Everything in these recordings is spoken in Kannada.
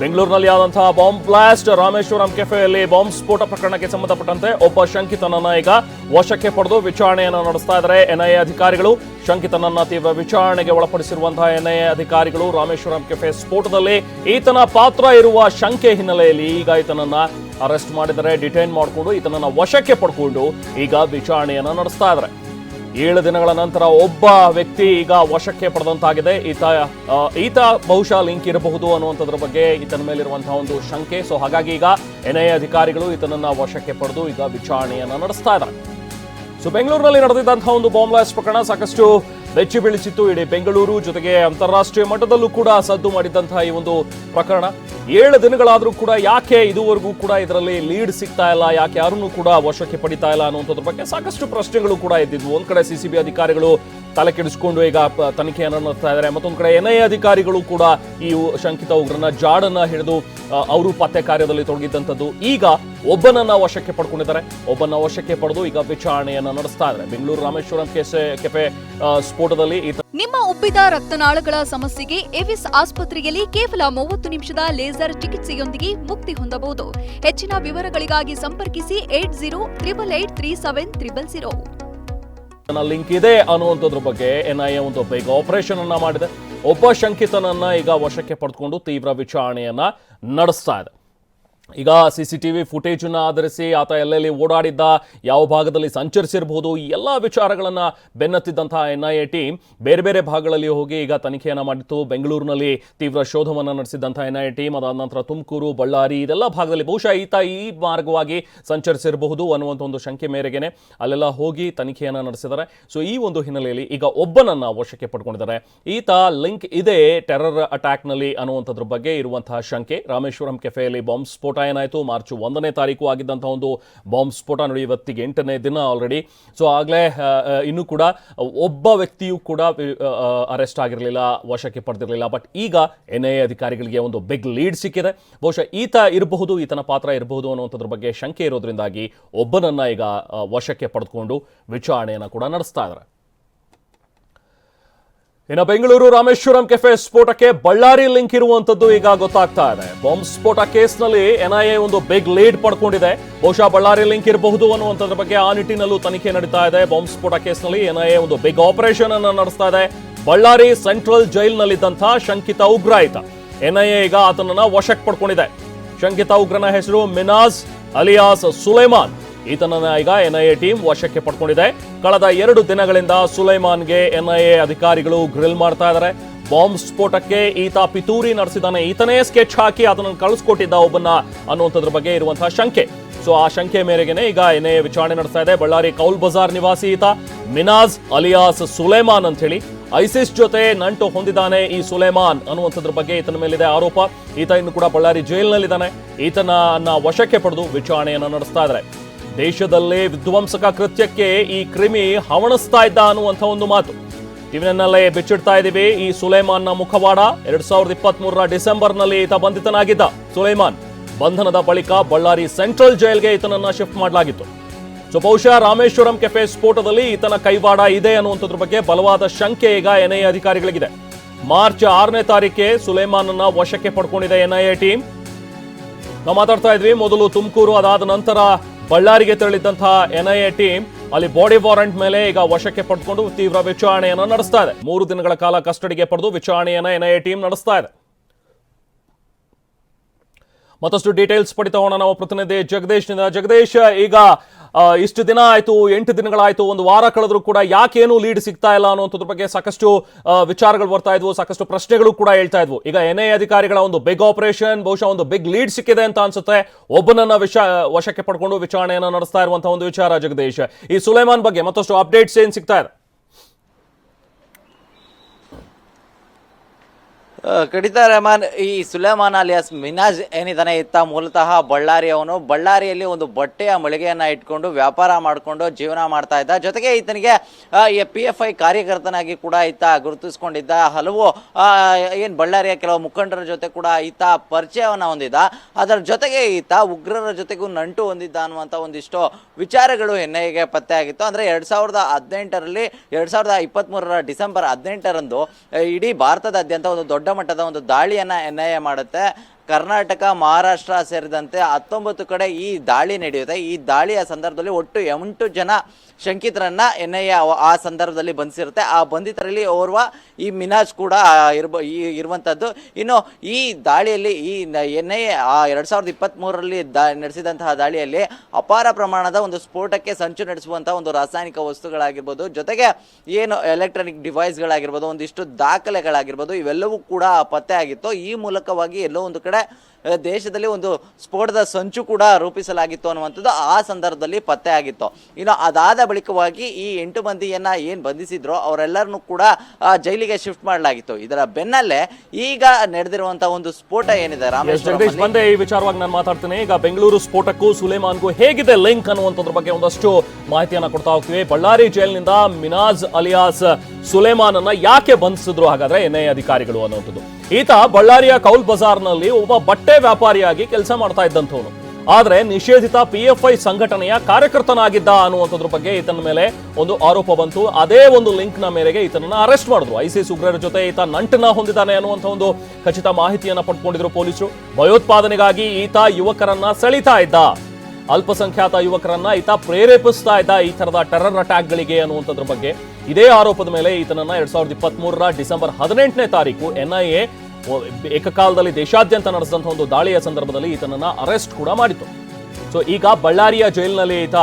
ಬೆಂಗಳೂರಿನಲ್ಲಿ ಆದಂತಹ ಬಾಂಬ್ ಬ್ಲಾಸ್ಟ್ ರಾಮೇಶ್ವರಂ ಕೆಫೆಯಲ್ಲಿ ಬಾಂಬ್ ಸ್ಫೋಟ ಪ್ರಕರಣಕ್ಕೆ ಸಂಬಂಧಪಟ್ಟಂತೆ ಒಬ್ಬ ಶಂಕಿತನನ್ನ ಈಗ ವಶಕ್ಕೆ ಪಡೆದು ವಿಚಾರಣೆಯನ್ನು ನಡೆಸ್ತಾ ಇದ್ದಾರೆ. ಎನ್ಐಎ ಅಧಿಕಾರಿಗಳು ಶಂಕಿತನನ್ನ ತೀವ್ರ ವಿಚಾರಣೆಗೆ ಒಳಪಡಿಸಿರುವಂತಹ ಎನ್ಐಎ ಅಧಿಕಾರಿಗಳು ರಾಮೇಶ್ವರಂ ಕೆಫೆ ಸ್ಫೋಟದಲ್ಲಿ ಈತನ ಪಾತ್ರ ಇರುವ ಶಂಕೆ ಹಿನ್ನೆಲೆಯಲ್ಲಿ ಈಗ ಈತನನ್ನ ಅರೆಸ್ಟ್ ಮಾಡಿದರೆ ಡಿಟೈನ್ ಮಾಡಿಕೊಂಡು ಈತನನ್ನ ವಶಕ್ಕೆ ಪಡ್ಕೊಂಡು ಈಗ ವಿಚಾರಣೆಯನ್ನು ನಡೆಸ್ತಾ ಇದ್ದಾರೆ. ಏಳು ದಿನಗಳ ನಂತರ ಒಬ್ಬ ವ್ಯಕ್ತಿ ಈಗ ವಶಕ್ಕೆ ಪಡೆದಂತಾಗಿದೆ. ಈತ ಈತ ಬಹುಶಃ ಲಿಂಕ್ ಇರಬಹುದು ಅನ್ನುವಂಥದ್ರ ಬಗ್ಗೆ ಈತನ ಮೇಲಿರುವಂತಹ ಒಂದು ಶಂಕೆ. ಸೊ ಹಾಗಾಗಿ ಈಗ ಎನ್ಐಎ ಅಧಿಕಾರಿಗಳು ಈತನನ್ನ ವಶಕ್ಕೆ ಪಡೆದು ಈಗ ವಿಚಾರಣೆಯನ್ನ ನಡೆಸ್ತಾ ಇದ್ದಾರೆ. ಸೊ ಬೆಂಗಳೂರಿನಲ್ಲಿ ನಡೆದಿದ್ದಂತಹ ಒಂದು ಬಾಂಬ್ ಬ್ಲಾಸ್ಟ್ ಪ್ರಕರಣ ಸಾಕಷ್ಟು ಬೆಚ್ಚಿ ಬೀಳಿಸಿತ್ತು. ಇಡೀ ಬೆಂಗಳೂರು ಜೊತೆಗೆ ಅಂತಾರಾಷ್ಟ್ರೀಯ ಮಟ್ಟದಲ್ಲೂ ಕೂಡ ಸದ್ದು ಮಾಡಿದಂತಹ ಈ ಒಂದು ಪ್ರಕರಣ. ಏಳು ದಿನಗಳಾದರೂ ಕೂಡ ಯಾಕೆ ಇದುವರೆಗೂ ಕೂಡ ಇದರಲ್ಲಿ ಲೀಡ್ ಸಿಗ್ತಾ ಇಲ್ಲ? ಯಾಕೆ ಯಾರನ್ನೂ ಕೂಡ ವಶಕ್ಕೆ ಪಡಿತಾ ಇಲ್ಲ ಅನ್ನುವಂಥದ್ರ ಬಗ್ಗೆ ಸಾಕಷ್ಟು ಪ್ರಶ್ನೆಗಳು ಕೂಡ ಇದ್ದಿದ್ವು ಒಂದ್ ಕಡೆ ಸಿಸಿಬಿ ಅಧಿಕಾರಿಗಳು ತಲೆ ಕೆಡಿಸಿಕೊಂಡು ಈಗ ತನಿಖೆಯನ್ನು ನಡೆಸ್ತಾ ಇದ್ದಾರೆ. ಮತ್ತೊಂದು ಕಡೆ ಎನ್ಐಎ ಅಧಿಕಾರಿಗಳು ಕೂಡ ಈ ಶಂಕಿತ ಉಗ್ರನ ಜಾಡನ್ನ ಹಿಡಿದು ಅವರು ಪತ್ತೆ ಕಾರ್ಯದಲ್ಲಿ ತೊಡಗಿದ್ದಂಥದ್ದು. ಈಗ ಒಬ್ಬನನ್ನ ವಶಕ್ಕೆ ಪಡ್ಕೊಂಡಿದ್ದಾರೆ. ಒಬ್ಬನ ವಶಕ್ಕೆ ಪಡೆದು ಈಗ ವಿಚಾರಣೆಯನ್ನು ನಡೆಸ್ತಾ ಇದ್ದಾರೆ. ಬೆಂಗಳೂರು ರಾಮೇಶ್ವರಂ ಕೆಸೆ, ಕೆಫೆ ಸ್ಫೋಟದಲ್ಲಿ ನಿಮ್ಮ ಉಬ್ಬಿದ ರಕ್ತನಾಳಗಳ ಸಮಸ್ಯೆಗೆ ಎವಿಸ್ ಆಸ್ಪತ್ರೆಯಲ್ಲಿ ಕೇವಲ ಮೂವತ್ತು ನಿಮಿಷದ ಲೇಸರ್ ಚಿಕಿತ್ಸೆಯೊಂದಿಗೆ ಮುಕ್ತಿ ಹೊಂದಬಹುದು. ಹೆಚ್ಚಿನ ವಿವರಗಳಿಗಾಗಿ ಸಂಪರ್ಕಿಸಿ eight zero, triple eight, three seven, triple zero. Link ಇದೆ ಅನ್ನುವಂಥದ್ರ ಬಗ್ಗೆ ಎನ್ಐಎ ಒಂದು ಬೇಗ ಆಪರೇಷನ್ ಅನ್ನ ಮಾಡಿದೆ. ಒಬ್ಬ ಶಂಕಿತನನ್ನ ಈಗ ವಶಕ್ಕೆ ಪಡೆದುಕೊಂಡು ತೀವ್ರ ವಿಚಾರಣೆಯನ್ನ ನಡೆಸ್ತಾ ಇದೆ. ಈಗ ಸಿ ಸಿ ಟಿ ವಿ ಫುಟೇಜನ್ನು ಆಧರಿಸಿ ಆತ ಎಲ್ಲೆಲ್ಲಿ ಓಡಾಡಿದ್ದ, ಯಾವ ಭಾಗದಲ್ಲಿ ಸಂಚರಿಸಿರಬಹುದು, ಈ ಎಲ್ಲ ವಿಚಾರಗಳನ್ನು ಬೆನ್ನತ್ತಿದ್ದಂತಹ ಎನ್ ಐ ಎ ಟೀಮ್ ಬೇರೆ ಬೇರೆ ಭಾಗಗಳಲ್ಲಿ ಹೋಗಿ ಈಗ ತನಿಖೆಯನ್ನು ಮಾಡಿತ್ತು. ಬೆಂಗಳೂರಿನಲ್ಲಿ ತೀವ್ರ ಶೋಧವನ್ನು ನಡೆಸಿದ್ದಂಥ ಎನ್ ಐ ಎ ಟೀಮ್ ಅದಾದ ನಂತರ ತುಮಕೂರು, ಬಳ್ಳಾರಿ, ಇದೆಲ್ಲ ಭಾಗದಲ್ಲಿ ಬಹುಶಃ ಈತ ಈ ಮಾರ್ಗವಾಗಿ ಸಂಚರಿಸಿರಬಹುದು ಅನ್ನುವಂಥ ಒಂದು ಶಂಕೆ ಮೇರೆಗೆನೆ ಅಲ್ಲೆಲ್ಲ ಹೋಗಿ ತನಿಖೆಯನ್ನು ನಡೆಸಿದ್ದಾರೆ. ಸೊ ಈ ಒಂದು ಹಿನ್ನೆಲೆಯಲ್ಲಿ ಈಗ ಒಬ್ಬನನ್ನ ವಶಕ್ಕೆ ಪಡ್ಕೊಂಡಿದ್ದಾರೆ. ಈತ ಲಿಂಕ್ ಇದೆ ಟೆರರ್ ಅಟ್ಯಾಕ್ನಲ್ಲಿ ಅನ್ನುವಂಥದ್ರ ಬಗ್ಗೆ ಇರುವಂತಹ ಶಂಕೆ. ರಾಮೇಶ್ವರಂ ಕೆಫೆಯಲ್ಲಿ ಬಾಂಬ್ ಸ್ಫೋಟ ಏನಾಯಿತು ಮಾರ್ಚ್ ಒಂದನೇ ತಾರೀಕು ಆಗಿದ್ದಂಥ ಒಂದು ಬಾಂಬ್ ಸ್ಫೋಟ ನೋಡಿ ಇವತ್ತಿಗೆ ಎಂಟನೇ ದಿನ ಆಲ್ರೆಡಿ ಸೊ ಆಗಲೇ ಇನ್ನೂ ಕೂಡ ಒಬ್ಬ ವ್ಯಕ್ತಿಯೂ ಕೂಡ ಅರೆಸ್ಟ್ ಆಗಿರಲಿಲ್ಲ, ವಶಕ್ಕೆ ಪಡೆದಿರಲಿಲ್ಲ. ಬಟ್ ಈಗ ಎನ್ ಐ ಎ ಅಧಿಕಾರಿಗಳಿಗೆ ಒಂದು ಬಿಗ್ ಲೀಡ್ ಸಿಕ್ಕಿದೆ. ಬಹುಶಃ ಈತ ಇರಬಹುದು, ಈತನ ಪಾತ್ರ ಇರಬಹುದು ಅನ್ನುವಂಥದ್ರ ಬಗ್ಗೆ ಶಂಕೆ ಇರೋದ್ರಿಂದಾಗಿ ಒಬ್ಬನನ್ನ ಈಗ ವಶಕ್ಕೆ ಪಡೆದುಕೊಂಡು ವಿಚಾರಣೆಯನ್ನು ಕೂಡ ನಡೆಸ್ತಾ ಇದ್ದಾರೆ. ಇನ್ನು ಬೆಂಗಳೂರು ರಾಮೇಶ್ವರಂ ಕೆಫೆ ಸ್ಫೋಟಕ್ಕೆ ಬಳ್ಳಾರಿ ಲಿಂಕ್ ಇರುವಂತದ್ದು ಈಗ ಗೊತ್ತಾಗ್ತಾ ಇದೆ. ಬಾಂಬ್ ಸ್ಫೋಟ ಕೇಸ್ನಲ್ಲಿ ಎನ್ಐಎ ಒಂದು ಬಿಗ್ ಲೀಡ್ ಪಡ್ಕೊಂಡಿದೆ. ಬಹುಶಃ ಬಳ್ಳಾರಿ ಲಿಂಕ್ ಇರಬಹುದು ಅನ್ನುವಂಥದ್ರ ಬಗ್ಗೆ ಆ ನಿಟ್ಟಿನಲ್ಲೂ ತನಿಖೆ ನಡೀತಾ ಇದೆ. ಬಾಂಬ್ ಸ್ಫೋಟ ಕೇಸ್ನಲ್ಲಿ ಎನ್ಐಎ ಒಂದು ಬಿಗ್ ಆಪರೇಷನ್ ಅನ್ನು ನಡೆಸ್ತಾ ಇದೆ. ಬಳ್ಳಾರಿ ಸೆಂಟ್ರಲ್ ಜೈಲ್ನಲ್ಲಿದ್ದಂಥ ಶಂಕಿತ ಉಗ್ರ ಆಯ್ತ. ಎನ್ಐಎ ಈಗ ಆತನನ್ನ ವಶಕ್ಕೆ ಪಡ್ಕೊಂಡಿದೆ. ಶಂಕಿತ ಉಗ್ರನ ಹೆಸರು ಮಿನಾಜ್ ಅಲಿಯಾಸ್ ಸುಲೈಮಾನ್. ಈತನನ್ನ ಈಗ ಎನ್ಐಎ ಟೀಮ್ ವಶಕ್ಕೆ ಪಡ್ಕೊಂಡಿದೆ. ಕಳೆದ ಎರಡು ದಿನಗಳಿಂದ ಸುಲೈಮಾನ್ಗೆ ಎನ್ಐಎ ಅಧಿಕಾರಿಗಳು ಗ್ರಿಲ್ ಮಾಡ್ತಾ ಇದ್ದಾರೆ. ಬಾಂಬ್ ಸ್ಫೋಟಕ್ಕೆ ಈತ ಪಿತೂರಿ ನಡೆಸಿದ್ದಾನೆ. ಈತನೇ ಸ್ಕೆಚ್ ಹಾಕಿ ಅದನ್ನು ಕಳಿಸ್ಕೊಟ್ಟಿದ್ದ ಒಬ್ಬನ ಅನ್ನುವಂಥದ್ರ ಬಗ್ಗೆ ಇರುವಂತಹ ಶಂಕೆ. ಸೊ, ಆ ಶಂಕೆ ಮೇರೆಗೆನೆ ಈಗ ಎನ್ಐಎ ವಿಚಾರಣೆ ನಡೆಸ್ತಾ ಇದೆ. ಬಳ್ಳಾರಿ ಕೌಲ್ ಬಜಾರ್ ನಿವಾಸಿ ಈತ ಮಿನಾಜ್ ಅಲಿಯಾಸ್ ಸುಲೇಮಾನ್ ಅಂತ ಹೇಳಿ ಐಸಿಸ್ ಜೊತೆ ನಂಟು ಹೊಂದಿದ್ದಾನೆ ಈ ಸುಲೇಮಾನ್ ಅನ್ನುವಂಥದ್ರ ಬಗ್ಗೆ ಈತನ ಮೇಲಿದೆ ಆರೋಪ. ಈತ ಇನ್ನು ಕೂಡ ಬಳ್ಳಾರಿ ಜೈಲಿನಲ್ಲಿದ್ದಾನೆ. ಈತನ ವಶಕ್ಕೆ ಪಡೆದು ವಿಚಾರಣೆಯನ್ನು ನಡೆಸ್ತಾ ಇದ್ದಾರೆ. ದೇಶದಲ್ಲೇ ವಿಧ್ವಂಸಕ ಕೃತ್ಯಕ್ಕೆ ಈ ಕ್ರಿಮಿ ಹವಣಿಸ್ತಾ ಇದ್ದ ಅನ್ನುವಂಥ ಒಂದು ಮಾತು. ಇವನನ್ನಲ್ಲೇ ಬಿಚ್ಚಿಡ್ತಾ ಇದ್ದೀವಿ. ಈ ಸುಲೇಮಾನ್ನ ಮುಖವಾಡ ಎರಡ್ ಸಾವಿರದ ಇಪ್ಪತ್ತ್ ಮೂರರ ಡಿಸೆಂಬರ್ನಲ್ಲಿ ಈತ ಬಂಧಿತನಾಗಿದ್ದ. ಸುಲೈಮಾನ್ ಬಂಧನದ ಬಳಿಕ ಬಳ್ಳಾರಿ ಸೆಂಟ್ರಲ್ ಜೈಲ್ಗೆ ಈತನನ್ನ ಶಿಫ್ಟ್ ಮಾಡಲಾಗಿತ್ತು. ಸೊ ಬಹುಶಃ ರಾಮೇಶ್ವರಂ ಕೆಫೆ ಸ್ಫೋಟದಲ್ಲಿ ಈತನ ಕೈವಾಡ ಇದೆ ಅನ್ನುವಂಥದ್ರ ಬಗ್ಗೆ ಬಲವಾದ ಶಂಕೆ ಈಗ ಎನ್ಐಎ ಅಧಿಕಾರಿಗಳಿಗಿದೆ. ಮಾರ್ಚ್ ಆರನೇ ತಾರೀಕೆ ಸುಲೇಮಾನನ್ನ ವಶಕ್ಕೆ ಪಡ್ಕೊಂಡಿದೆ ಎನ್ಐಎ ಟೀಮ್. ನಾವು ಮಾತಾಡ್ತಾ ಇದ್ವಿ, ಮೊದಲು ತುಮಕೂರು ಅದಾದ ನಂತರ ಬಳ್ಳಾರಿಗೆ ತೆರಳಿದ್ದಂತಹ ಎನ್ಐಎ ಟೀಮ್ ಅಲ್ಲಿ ಬಾಡಿ ವಾರೆಂಟ್ ಮೇಲೆ ಈಗ ವಶಕ್ಕೆ ಪಡೆದುಕೊಂಡು ತೀವ್ರ ವಿಚಾರಣೆಯನ್ನು ನಡೆಸ್ತಾ ಇದೆ. ಮೂರು ದಿನಗಳ ಕಾಲ ಕಸ್ಟಡಿಗೆ ಪಡೆದು ವಿಚಾರಣೆಯನ್ನು ಎನ್ಐಎ ಟೀಮ್ ನಡೆಸ್ತಾ ಇದೆ. ಮತ್ತಷ್ಟು ಡೀಟೇಲ್ಸ್ ಪಡಿತಾ ಹೋಗೋಣ ನಾವು ಪ್ರತಿನಿಧಿ ಜಗದೀಶ್ನಿಂದ. ಜಗದೀಶ್, ಈಗ ಇಷ್ಟು ದಿನ ಆಯ್ತು, ಎಂಟು ದಿನಗಳಾಯಿತು, ಒಂದು ವಾರ ಕಳೆದರೂ ಕೂಡ ಯಾಕೇನು ಲೀಡ್ ಸಿಗ್ತಾ ಇಲ್ಲ ಅನ್ನೋದ್ರ ಬಗ್ಗೆ ಸಾಕಷ್ಟು ವಿಚಾರಗಳು ಬರ್ತಾ ಇದ್ವು, ಸಾಕಷ್ಟು ಪ್ರಶ್ನೆಗಳು ಕೂಡ ಹೇಳ್ತಾ ಇದ್ವು. ಈಗ ಎನ್ ಐ ಅಧಿಕಾರಿಗಳ ಒಂದು ಬಿಗ್ ಆಪರೇಷನ್ ಬಹುಶಃ ಒಂದು ಬಿಗ್ ಲೀಡ್ ಸಿಕ್ಕಿದೆ ಅಂತ ಅನ್ಸುತ್ತೆ. ಒಬ್ಬನನ್ನ ವಿಷ, ವಶಕ್ಕೆ ಪಡ್ಕೊಂಡು ವಿಚಾರಣೆಯನ್ನು ನಡೆಸ್ತಾ ಇರುವಂತಹ ಒಂದು ವಿಚಾರ ಜಗದೀಶ್. ಈ ಸುಲೈಮಾನ್ ಬಗ್ಗೆ ಮತ್ತಷ್ಟು ಅಪ್ಡೇಟ್ಸ್ ಏನು ಸಿಗ್ತಾ ಇದೆ? ಆ, ಖಂಡಿತ ಈ ಸುಲೇಮಾನ್ ಅಲಿಯಾಸ್ ಮಿನಾಜ್ ಏನಿದ್ದಾನೆ ಇತ್ತ ಮೂಲತಃ ಬಳ್ಳಾರಿಯವನು ಬಳ್ಳಾರಿಯಲ್ಲಿ ಒಂದು ಬಟ್ಟೆಯ ಮಳಿಗೆಯನ್ನ ಇಟ್ಕೊಂಡು ವ್ಯಾಪಾರ ಮಾಡಿಕೊಂಡು ಜೀವನ ಮಾಡ್ತಾ ಇದ್ದ. ಜೊತೆಗೆ ಈತನಿಗೆ ಪಿ ಎಫ್ ಐ ಕಾರ್ಯಕರ್ತನಾಗಿ ಕೂಡ ಇತ್ತ ಗುರುತಿಸ್ಕೊಂಡಿದ್ದ. ಹಲವು ಏನು ಬಳ್ಳಾರಿಯ ಕೆಲವು ಮುಖಂಡರ ಜೊತೆ ಕೂಡ ಈತ ಪರಿಚಯವನ್ನು ಹೊಂದಿದ್ದ. ಅದರ ಜೊತೆಗೆ ಈತ ಉಗ್ರರ ಜೊತೆಗೂ ನಂಟು ಹೊಂದಿದ್ದ ಅನ್ನುವಂಥ ಒಂದಿಷ್ಟು ವಿಚಾರಗಳು ಎನ್ ಪತ್ತೆ ಆಗಿತ್ತು. ಅಂದರೆ ಎರಡು ಸಾವಿರದ ಹದಿನೆಂಟರಲ್ಲಿ ಎರಡು ಸಾವಿರದ ಇಪ್ಪತ್ತ್ಮೂರರ ಡಿಸೆಂಬರ್ ಹದಿನೆಂಟರಂದು ಇಡೀ ಭಾರತದಾದ್ಯಂತ ಒಂದು ದೊಡ್ಡ ಮಟ್ಟದ ಒಂದು ದಾಳಿಯನ್ನು ಎನ್ ಮಾಡುತ್ತೆ. ಕರ್ನಾಟಕ, ಮಹಾರಾಷ್ಟ್ರ ಸೇರಿದಂತೆ ಹತ್ತೊಂಬತ್ತು ಕಡೆ ಈ ದಾಳಿ ನಡೆಯುತ್ತೆ. ಈ ದಾಳಿಯ ಸಂದರ್ಭದಲ್ಲಿ ಒಟ್ಟು ಎಂಟು ಜನ ಶಂಕಿತರನ್ನ ಎನ್ ಐ ಎ ಆ ಸಂದರ್ಭದಲ್ಲಿ ಬಂಧಿಸಿರುತ್ತೆ. ಆ ಬಂಧಿತರಲ್ಲಿ ಓರ್ವ ಈ ಮಿನಾಜ್ ಕೂಡ ಇರ್ಬ ಈ ಇರುವಂಥದ್ದು ಇನ್ನು ಈ ದಾಳಿಯಲ್ಲಿ ಈ ಎನ್ ಐ ಎ ಎರಡು ಸಾವಿರದ ಇಪ್ಪತ್ತ್ಮೂರರಲ್ಲಿ ದಾ ನಡೆಸಿದಂತಹ ದಾಳಿಯಲ್ಲಿ ಅಪಾರ ಪ್ರಮಾಣದ ಒಂದು ಸ್ಫೋಟಕ್ಕೆ ಸಂಚು ನಡೆಸುವಂತಹ ಒಂದು ರಾಸಾಯನಿಕ ವಸ್ತುಗಳಾಗಿರ್ಬೋದು, ಜೊತೆಗೆ ಏನು ಎಲೆಕ್ಟ್ರಾನಿಕ್ ಡಿವೈಸ್ಗಳಾಗಿರ್ಬೋದು, ಒಂದಿಷ್ಟು ದಾಖಲೆಗಳಾಗಿರ್ಬೋದು, ಇವೆಲ್ಲವೂ ಕೂಡ ಪತ್ತೆ ಆಗಿತ್ತು. ಈ ಮೂಲಕವಾಗಿ ಎಲ್ಲೋ ಒಂದು ಕಡೆ that ದೇಶದಲ್ಲಿ ಒಂದು ಸ್ಫೋಟದ ಸಂಚು ಕೂಡ ರೂಪಿಸಲಾಗಿತ್ತು ಅನ್ನುವಂಥದ್ದು ಆ ಸಂದರ್ಭದಲ್ಲಿ ಪತ್ತೆ ಆಗಿತ್ತು. ಇನ್ನು ಅದಾದ ಬಳಿಕವಾಗಿ ಈ ಎಂಟು ಮಂದಿಯನ್ನ ಏನು ಬಂಧಿಸಿದ್ರು ಅವರೆಲ್ಲರನ್ನೂ ಕೂಡ ಜೈಲಿಗೆ ಶಿಫ್ಟ್ ಮಾಡಲಾಗಿತ್ತು. ಇದರ ಬೆನ್ನಲ್ಲೇ ಈಗ ನಡೆದಿರುವಂತಹ ಒಂದು ಸ್ಫೋಟ ಏನಿದೆ ರಾಮೇಶ್ ಬಂದೆ ಈ ವಿಚಾರವಾಗಿ ನಾನು ಮಾತಾಡ್ತೇನೆ. ಈಗ ಬೆಂಗಳೂರು ಸ್ಫೋಟಕ್ಕೂ ಸುಲೇಮಾನ್ಗೂ ಹೇಗಿದೆ ಲಿಂಕ್ ಅನ್ನುವಂಥದ್ರ ಬಗ್ಗೆ ಒಂದಷ್ಟು ಮಾಹಿತಿಯನ್ನು ಕೊಡ್ತಾ ಹೋಗ್ತೀವಿ. ಬಳ್ಳಾರಿ ಜೈಲಿನಿಂದ ಮಿನಾಜ್ ಅಲಿಯಾಸ್ ಸುಲೇಮಾನ್ ಅನ್ನ ಯಾಕೆ ಬಂಧಿಸಿದ್ರು ಹಾಗಾದ್ರೆ ಎನ್ಐ ಅಧಿಕಾರಿಗಳು ಅನ್ನುವಂಥದ್ದು. ಈತ ಬಳ್ಳಾರಿಯ ಕೌಲ್ ಬಜಾರ್ನಲ್ಲಿ ಒಬ್ಬ ಬಟ್ಟೆ ವ್ಯಾಪಾರಿಯಾಗಿ ಕೆಲಸ ಮಾಡ್ತಾ ಇದ್ದಂಥವನು. ಆದ್ರೆ ನಿಷೇಧಿತ ಪಿ ಎಫ್ ಐ ಸಂಘಟನೆಯ ಕಾರ್ಯಕರ್ತನಾಗಿದ್ದ ಅನ್ನುವಂಥದ್ರ ಬಗ್ಗೆ ಈತನ ಮೇಲೆ ಒಂದು ಆರೋಪ ಬಂತು. ಅದೇ ಒಂದು ಲಿಂಕ್ನ ಮೇರೆಗೆ ಈತನನ್ನ ಅರೆಸ್ಟ್ ಮಾಡಿದ್ರು. ಐಸಿಸ್ ಉಗ್ರರ ಜೊತೆ ಈತ ನಂಟನ್ನ ಹೊಂದಿದ್ದಾನೆ ಅನ್ನುವಂಥ ಒಂದು ಖಚಿತ ಮಾಹಿತಿಯನ್ನ ಪಡ್ಕೊಂಡಿದ್ರು ಪೊಲೀಸರು. ಭಯೋತ್ಪಾದನೆಗಾಗಿ ಈತ ಯುವಕರನ್ನ ಸೆಳಿತಾ ಇದ್ದ. ಅಲ್ಪಸಂಖ್ಯಾತ ಯುವಕರನ್ನ ಈತ ಪ್ರೇರೇಪಿಸ್ತಾ ಇದ್ದ ಈ ತರದ ಟೆರರ್ ಅಟ್ಯಾಕ್ಗಳಿಗೆ ಅನ್ನುವಂಥದ್ರ ಬಗ್ಗೆ. ಇದೇ ಆರೋಪದ ಮೇಲೆ ಈತನನ್ನ ಎರಡ್ ಸಾವಿರದ ಇಪ್ಪತ್ತ್ ಡಿಸೆಂಬರ್ ಹದಿನೆಂಟನೇ ತಾರೀಕು ಎನ್ಐಎ ಏಕಕಾಲದಲ್ಲಿ ದೇಶಾದ್ಯಂತ ನಡೆಸಿದಂತಹ ಒಂದು ದಾಳಿಯ ಸಂದರ್ಭದಲ್ಲಿ ಈತನನ್ನ ಅರೆಸ್ಟ್ ಕೂಡ ಮಾಡಿತು ಸೊ ಈಗ ಬಳ್ಳಾರಿಯ ಜೈಲಿನಲ್ಲಿ ಈತ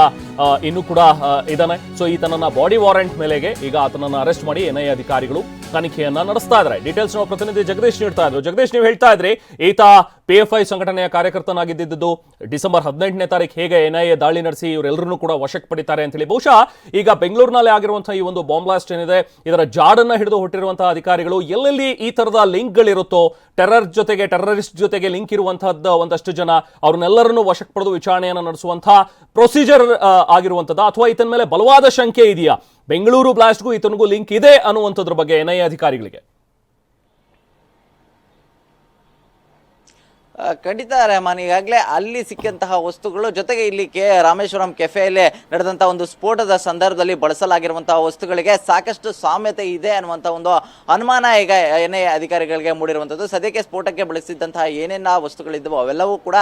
ಇನ್ನು ಕೂಡ ಆ, ಇದ್ದಾನೆ. ಸೊ ಈತನನ್ನ ಬಾಡಿ ವಾರೆಂಟ್ ಮೇಲೆಗೆ ಈಗ ಆತನನ್ನ ಅರೆಸ್ಟ್ ಮಾಡಿ ಎನ್ಐಎ ಅಧಿಕಾರಿಗಳು ತನಿಖೆಯನ್ನ ನಡೆಸ್ತಾ ಇದ್ದಾರೆ. ಡೀಟೇಲ್ಸ್ ನಾವು ಪ್ರತಿನಿಧಿ ಜಗದೀಶ್ ನೀಡ್ತಾ ಇದ್ರು. ಜಗದೀಶ್ ನೀವು ಹೇಳ್ತಾ ಇದ್ರಿ ಈತ ಪಿ ಎಫ್ ಐ ಸಂಘಟನೆಯ ಕಾರ್ಯಕರ್ತನಾಗಿದ್ದು ಡಿಸೆಂಬರ್ ಹದಿನೆಂಟನೇ ತಾರೀಕು ಹೇಗೆ ಎನ್ಐಎ ದಾಳಿ ನಡೆಸಿ ಇವರೆಲ್ಲರನ್ನೂ ಕೂಡ ವಶಕ್ಕೆ ಪಡಿತಾರೆ ಅಂತ ಹೇಳಿ. ಬಹುಶಃ ಈಗ ಬೆಂಗಳೂರಿನಲ್ಲಿ ಆಗಿರುವಂತಹ ಈ ಒಂದು ಬಾಂಬ್ ಬ್ಲಾಸ್ಟ್ ಏನಿದೆ, ಇದರ ಜಾಡನ್ನ ಹಿಡಿದು ಹೊಟ್ಟಿರುವಂತಹ ಅಧಿಕಾರಿಗಳು ಎಲ್ಲೆಲ್ಲಿ ಈ ತರದ ಲಿಂಕ್ಗಳಿರುತ್ತೋ ಟೆರರ್ ಜೊತೆಗೆ ಟೆರರಿಸ್ಟ್ ಜೊತೆಗೆ ಲಿಂಕ್ ಇರುವಂತಹದ್ದು ಒಂದಷ್ಟು ಜನ ಅವ್ರನ್ನೆಲ್ಲರನ್ನು ವಶಕ್ಕೆ ಪಡೆದು ವಿಚಾರಣೆಯನ್ನು ನಡೆಸುವಂತಹ ಪ್ರೊಸೀಜರ್ ಆಗಿರುವಂತದ್ದು ಅಥವಾ ಇತನ ಮೇಲೆ ಬಲವಾದ ಶಂಕೆ ಇದೆಯಾ? ಬೆಂಗಳೂರು ಬ್ಲಾಸ್ಟ್ಗೂ ಈತನಿಗೂ ಲಿಂಕ್ ಇದೆ ಅನ್ನುವಂಥದ್ರ ಬಗ್ಗೆ ಎನ್ಐಎ ಅಧಿಕಾರಿಗಳಿಗೆ. ಖಂಡಿತ ರೆಹಮಾನ್ ಈಗಾಗಲೇ ಅಲ್ಲಿ ಸಿಕ್ಕಂತಹ ವಸ್ತುಗಳು ಜೊತೆಗೆ ಇಲ್ಲಿ ಕೆ ರಾಮೇಶ್ವರಂ ಕೆಫೆಯಲ್ಲಿ ನಡೆದಂತಹ ಒಂದು ಸ್ಫೋಟದ ಸಂದರ್ಭದಲ್ಲಿ ಬಳಸಲಾಗಿರುವಂತಹ ವಸ್ತುಗಳಿಗೆ ಸಾಕಷ್ಟು ಸಾಮ್ಯತೆ ಇದೆ ಅನ್ನುವಂಥ ಒಂದು ಅನುಮಾನ ಈಗ ಎನ್ ಐ ಅಧಿಕಾರಿಗಳಿಗೆ ಮೂಡಿರುವಂಥದ್ದು ಸದ್ಯಕ್ಕೆ ಸ್ಫೋಟಕ್ಕೆ ಬಳಸಿದ್ದಂತಹ ಏನೇನ ವಸ್ತುಗಳಿದ್ದವು ಅವೆಲ್ಲವೂ ಕೂಡ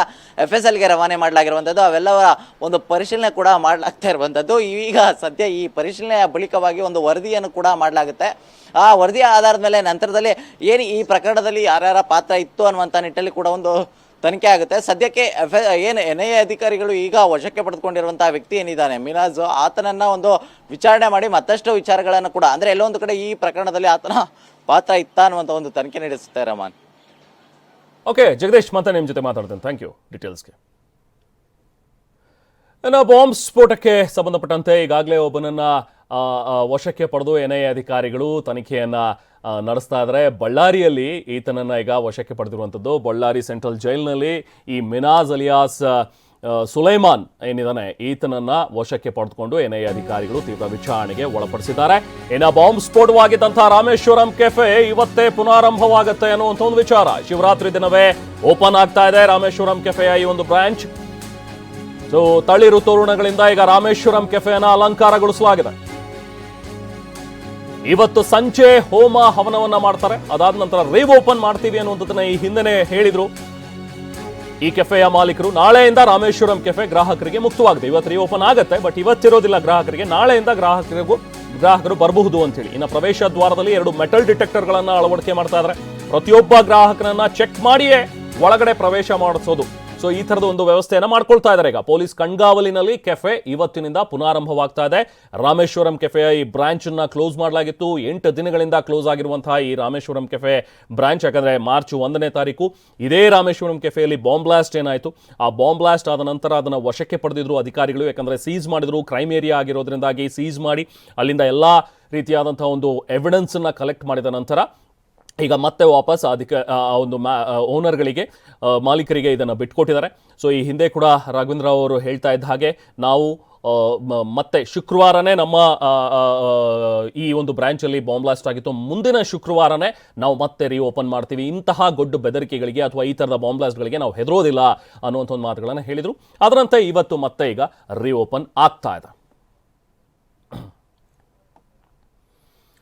ಎಫ್ ಎಸ್ ಎಲ್ಗೆ ರವಾನೆ ಮಾಡಲಾಗಿರುವಂಥದ್ದು ಅವೆಲ್ಲವರ ಒಂದು ಪರಿಶೀಲನೆ ಕೂಡ ಮಾಡಲಾಗ್ತಾ ಇರುವಂಥದ್ದು ಈಗ ಸದ್ಯ ಈ ಪರಿಶೀಲನೆಯ ಬಳಿಕವಾಗಿ ಒಂದು ವರದಿಯನ್ನು ಕೂಡ ಮಾಡಲಾಗುತ್ತೆ. ಆ ವರದಿ ಆಧಾರದ ಮೇಲೆ ನಂತರದಲ್ಲಿ ಏನು ಈ ಪ್ರಕರಣದಲ್ಲಿ ಯಾರ್ಯಾರ ಪಾತ್ರ ಇತ್ತು ಅನ್ನುವಂಥ ನಿಟ್ಟಲ್ಲಿ ಕೂಡ ಒಂದು ತನಿಖೆ ಆಗುತ್ತೆ. ಸದ್ಯಕ್ಕೆ ಎಫ್ ಏನು ಎನ್ ಐ ಎ ಅಧಿಕಾರಿಗಳು ಈಗ ವಶಕ್ಕೆ ಪಡೆದುಕೊಂಡಿರುವಂತಹ ವ್ಯಕ್ತಿ ಏನಿದ್ದಾನೆ? ಮಿನಾಜ್, ಆತನನ್ನ ಒಂದು ವಿಚಾರಣೆ ಮಾಡಿ ಮತ್ತಷ್ಟು ವಿಚಾರಗಳನ್ನು ಕೂಡ, ಅಂದ್ರೆ ಎಲ್ಲೊಂದು ಕಡೆ ಈ ಪ್ರಕರಣದಲ್ಲಿ ಆತನ ಪಾತ್ರ ಇತ್ತ ಅನ್ನುವಂಥ ಒಂದು ತನಿಖೆ ನಡೆಸುತ್ತೆ ರಮಾನ್. ಓಕೆ ಜಗದೀಶ್ ಮತ್ತೆ ನಿಮ್ಮ ಜೊತೆ ಮಾತಾಡ್ತೇನೆ. ಥ್ಯಾಂಕ್ ಯು ಡೀಟೇಲ್ಸ್ಗೆ ಇನ್ನು ಬಾಂಬ್ ಸ್ಫೋಟಕ್ಕೆ ಸಂಬಂಧಪಟ್ಟಂತೆ ಈಗಾಗಲೇ ಒಬ್ಬನನ್ನ ವಶಕ್ಕೆ ಪಡೆದು ಎನ್ ಐ ಅಧಿಕಾರಿಗಳು ತನಿಖೆಯನ್ನ ನಡೆಸ್ತಾ ಇದ್ದಾರೆ ಬಳ್ಳಾರಿಯಲ್ಲಿ ಈತನನ್ನು ಈಗ ವಶಕ್ಕೆ ಪಡೆದಿರುವಂಥದ್ದು. ಬಳ್ಳಾರಿ ಸೆಂಟ್ರಲ್ ಜೈಲಿನಲ್ಲಿ ಈ ಮಿನಾಜ್ ಅಲಿಯಾಸ್ ಸುಲೈಮಾನ್ ಏನಿದಾನೆ, ಈತನನ್ನ ವಶಕ್ಕೆ ಪಡೆದುಕೊಂಡು ಐ ಅಧಿಕಾರಿಗಳು ತೀವ್ರ ವಿಚಾರಣೆಗೆ ಒಳಪಡಿಸಿದ್ದಾರೆ. ಇನ್ನ ಬಾಂಬ್ ಸ್ಫೋಟವಾಗಿದ್ದಂತಹ ರಾಮೇಶ್ವರಂ ಕೆಫೆ ಇವತ್ತೇ ಪುನಾರಂಭವಾಗುತ್ತೆ ಅನ್ನುವಂಥ ಒಂದು ವಿಚಾರ. ಶಿವರಾತ್ರಿ ದಿನವೇ ಓಪನ್ ಆಗ್ತಾ ಇದೆ ರಾಮೇಶ್ವರಂ ಕೆಫೆಯ ಈ ಒಂದು ಬ್ರಾಂಚ್. ಸೊ ತಳಿರು ತೋರಣಗಳಿಂದ ಈಗ ರಾಮೇಶ್ವರಂ ಕೆಫೆಯನ್ನ ಅಲಂಕಾರಗೊಳಿಸಲಾಗಿದೆ. ಇವತ್ತು ಸಂಜೆ ಹೋಮ ಹವನವನ್ನ ಮಾಡ್ತಾರೆ. ಅದಾದ ನಂತರ ರೇವ್ ಓಪನ್ ಮಾಡ್ತೀವಿ ಅನ್ನುವಂಥದ್ದನ್ನ ಈ ಹಿಂದೆ ಹೇಳಿದ್ರು. ಈ ಕೆಫೆಯ ಮಾಲೀಕರು, ನಾಳೆಯಿಂದ ರಾಮೇಶ್ವರಂ ಕೆಫೆ ಗ್ರಾಹಕರಿಗೆ ಮುಕ್ತವಾಗಿದೆ. ಇವತ್ತು ರೀ ಓಪನ್ ಆಗುತ್ತೆ ಬಟ್ ಇವತ್ತಿರೋದಿಲ್ಲ ಗ್ರಾಹಕರಿಗೆ. ನಾಳೆಯಿಂದ ಗ್ರಾಹಕರಿಗೂ, ಗ್ರಾಹಕರು ಬರಬಹುದು ಅಂತೇಳಿ ಇನ್ನು ಪ್ರವೇಶ ದ್ವಾರದಲ್ಲಿ ಎರಡು ಮೆಟಲ್ ಡಿಟೆಕ್ಟರ್ಗಳನ್ನು ಅಳವಡಿಕೆ ಮಾಡ್ತಾ ಇದ್ದಾರೆ ಪ್ರತಿಯೊಬ್ಬ ಗ್ರಾಹಕನನ್ನ ಚೆಕ್ ಮಾಡಿಯೇ ಒಳಗಡೆ ಪ್ರವೇಶ ಮಾಡಿಸೋದು. ಸೊ ಈ ತರದ ಒಂದು ವ್ಯವಸ್ಥೆಯನ್ನು ಮಾಡ್ಕೊಳ್ತಾ ಇದ್ದಾರೆ ಈಗ ಪೊಲೀಸ್ ಕಣ್ಗಾವಲಿನಲ್ಲಿ ಕೆಫೆ ಇವತ್ತಿನಿಂದ ಪುನಾರಂಭವಾಗ್ತಾ ಇದೆ. ರಾಮೇಶ್ವರಂ ಕೆಫೆಯ ಈ ಬ್ರಾಂಚ್ ಅನ್ನ ಕ್ಲೋಸ್ ಮಾಡಲಾಗಿತ್ತು. ಎಂಟು ದಿನಗಳಿಂದ ಕ್ಲೋಸ್ ಆಗಿರುವಂತಹ ಈ ರಾಮೇಶ್ವರಂ ಕೆಫೆ ಬ್ರಾಂಚ್, ಯಾಕಂದ್ರೆ ಮಾರ್ಚ್ ಒಂದನೇ ತಾರೀಕು ಇದೇ ರಾಮೇಶ್ವರಂ ಕೆಫೆಯಲ್ಲಿ ಬಾಂಬ್ ಬ್ಲಾಸ್ಟ್ ಏನಾಯಿತು. ಆ ಬಾಂಬ್ ಬ್ಲಾಸ್ಟ್ ಆದ ನಂತರ ಅದನ್ನು ವಶಕ್ಕೆ ಪಡೆದಿದ್ರು ಅಧಿಕಾರಿಗಳು. ಯಾಕಂದ್ರೆ ಸೀಸ್ ಮಾಡಿದ್ರು, ಕ್ರೈಮ್ ಏರಿಯಾ ಆಗಿರೋದ್ರಿಂದಾಗಿ ಸೀಸ್ ಮಾಡಿ ಅಲ್ಲಿಂದ ಎಲ್ಲ ರೀತಿಯಾದಂಥ ಒಂದು ಎವಿಡೆನ್ಸನ್ನು ಕಲೆಕ್ಟ್ ಮಾಡಿದ ನಂತರ ಈಗ ಮತ್ತೆ ವಾಪಸ್ ಆ ಒಂದು ಮ್ಯಾ ಓನರ್ಗಳಿಗೆ ಮಾಲೀಕರಿಗೆ ಇದನ್ನು ಬಿಟ್ಕೊಟ್ಟಿದ್ದಾರೆ. ಸೊ ಈ ಹಿಂದೆ ಕೂಡ ರಾಘವೇಂದ್ರ ಅವರು ಹೇಳ್ತಾ ಇದ್ದ ಹಾಗೆ ನಾವು ಮತ್ತೆ ಶುಕ್ರವಾರನೇ ನಮ್ಮ ಈ ಒಂದು ಬ್ರಾಂಚಲ್ಲಿ ಬಾಂಬ್ಲಾಸ್ಟ್ ಆಗಿತ್ತು. ಮುಂದಿನ ಶುಕ್ರವಾರನೇ ನಾವು ಮತ್ತೆ ರೀ ಓಪನ್ ಮಾಡ್ತೀವಿ. ಇಂತಹ ಗೊಡ್ಡು ಬೆದರಿಕೆಗಳಿಗೆ ಅಥವಾ ಈ ಥರದ ಬಾಂಬ್ಲಾಸ್ಟ್ಗಳಿಗೆ ನಾವು ಹೆದರೋದಿಲ್ಲ ಅನ್ನುವಂಥ ಒಂದು ಮಾತುಗಳನ್ನು ಹೇಳಿದರು. ಅದರಂತೆ ಇವತ್ತು ಮತ್ತೆ ಈಗ ರೀ ಓಪನ್ ಆಗ್ತಾ ಇದೆ.